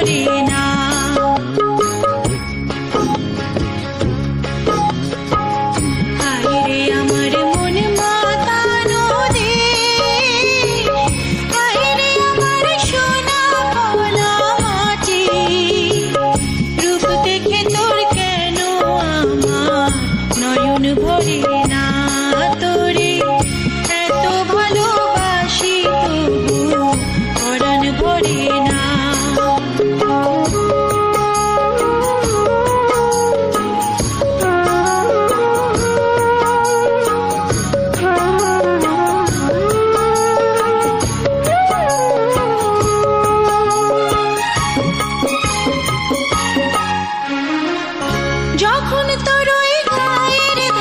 করিয়া তোর গায়ের